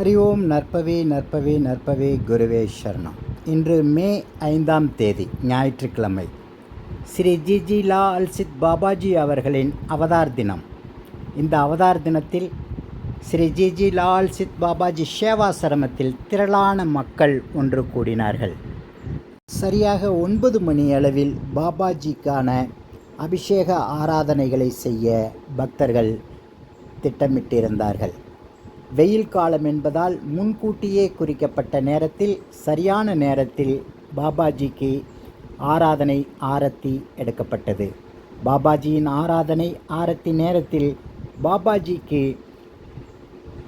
ஹரி ஓம் நற்பவே நற்பவே நற்பவே குருவே சரணம் இன்று மே ஐந்தாம் தேதி ஞாயிற்றுக்கிழமை. ஸ்ரீ ஜிஜி லா அல்சித் பாபாஜி அவர்களின் அவதார் தினம். இந்த அவதார் தினத்தில் ஸ்ரீ ஜிஜி லா அல்சித் பாபாஜி சேவாசிரமத்தில் திரளான மக்கள் ஒன்று கூடினார்கள். சரியாக ஒன்பது மணி அளவில் பாபாஜிக்கான அபிஷேக ஆராதனைகளை செய்ய பக்தர்கள் திட்டமிட்டிருந்தார்கள். வெயில் காலம் என்பதால் முன்கூட்டியே குறிக்கப்பட்ட நேரத்தில் சரியான நேரத்தில் பாபாஜிக்கு ஆராதனை ஆரத்தி எடுக்கப்பட்டது. பாபாஜியின் ஆராதனை ஆரத்தி நேரத்தில் பாபாஜிக்கு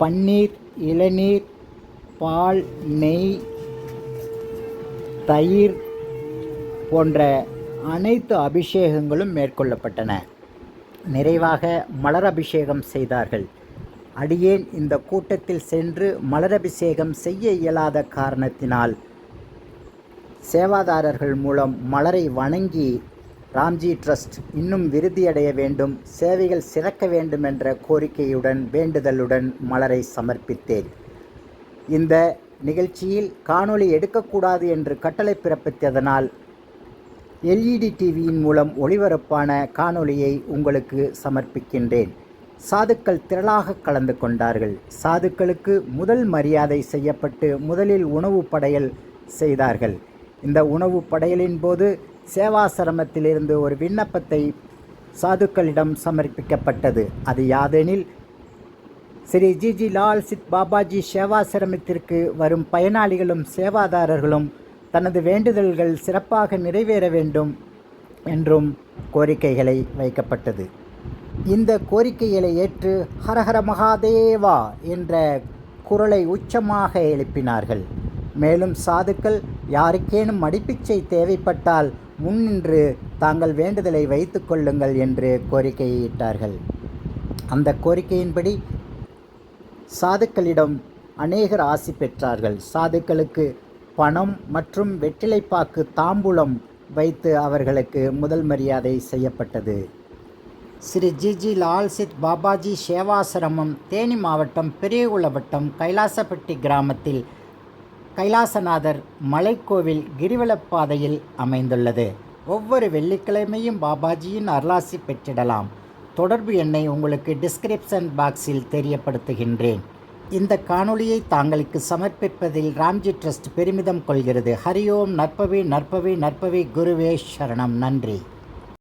பன்னீர் இளநீர் பால் நெய் தயிர் போன்ற அனைத்து அபிஷேகங்களும் மேற்கொள்ளப்பட்டன. நிறைவாக மலர் அபிஷேகம் செய்தார்கள். அடியேன் இந்த கூட்டத்தில் சென்று மலரபிஷேகம் செய்ய இயலாத காரணத்தினால். சேவாதாரர்கள் மூலம் மலரை வணங்கி ராம்ஜி ட்ரஸ்ட் இன்னும் விருதியடைய வேண்டும் சேவைகள் சிறக்க வேண்டும் என்ற கோரிக்கையுடன் வேண்டுதலுடன் மலரை சமர்ப்பித்தேன். இந்த நிகழ்ச்சியில் காணொளி எடுக்கக்கூடாது என்று கட்டளை பிறப்பித்ததனால் எல்இடி டிவியின் மூலம் ஒளிபரப்பான காணொளியை உங்களுக்கு சமர்ப்பிக்கின்றேன். சாதுக்கள் திரளாக கலந்து கொண்டார்கள். சாதுக்களுக்கு முதல் மரியாதை செய்யப்பட்டு முதலில் உணவு படையல் செய்தார்கள். இந்த உணவு படையலின் போது சேவாசிரமத்திலிருந்து ஒரு விண்ணப்பத்தை சாதுக்களிடம் சமர்ப்பிக்கப்பட்டது. அது யாதெனில் ஸ்ரீ ஜிஜி லால் சித் பாபாஜி சேவாசிரமத்திற்கு வரும் பயனாளிகளும் சேவாதாரர்களும் தனது வேண்டுதல்கள் சிறப்பாக நிறைவேற வேண்டும் என்றும் கோரிக்கைகளை வைக்கப்பட்டது. இந்த கோரிக்கைகளை ஏற்று ஹரஹர மகாதேவா என்ற குரலை உச்சமாக எழுப்பினார்கள். மேலும் சாதுக்கள் யாருக்கேனும் மடிப்பிச்சை தேவைப்பட்டால் முன்னின்று தாங்கள் வேண்டுதலை வைத்து கொள்ளுங்கள் என்று கோரிக்கையிட்டார்கள். அந்த கோரிக்கையின்படி சாதுக்களிடம் அநேகர் ஆசி பெற்றார்கள். சாதுக்களுக்கு பணம் மற்றும் வெற்றிலைப்பாக்கு தாம்பூலம் வைத்து அவர்களுக்கு முதல் மரியாதை செய்யப்பட்டது. ஸ்ரீ ஜிஜி லால் சித் பாபாஜி சேவாசிரமம் தேனி மாவட்டம் பெரியகுளவட்டம் கைலாசப்பட்டி கிராமத்தில் கைலாசநாதர் மலைக்கோவில் கிரிவலப்பாதையில் அமைந்துள்ளது. ஒவ்வொரு வெள்ளிக்கிழமையும் பாபாஜியின் அருளாசி பெற்றிடலாம். தொடர்பு எண்ணை உங்களுக்கு டிஸ்கிரிப்ஷன் பாக்ஸில் தெரியப்படுத்துகின்றேன். இந்த காணொளியை தாங்களுக்கு சமர்ப்பிப்பதில் ராம்ஜி ட்ரஸ்ட் பெருமிதம் கொள்கிறது. ஹரி ஓம் நற்பவி நற்பவி குருவே சரணம். நன்றி.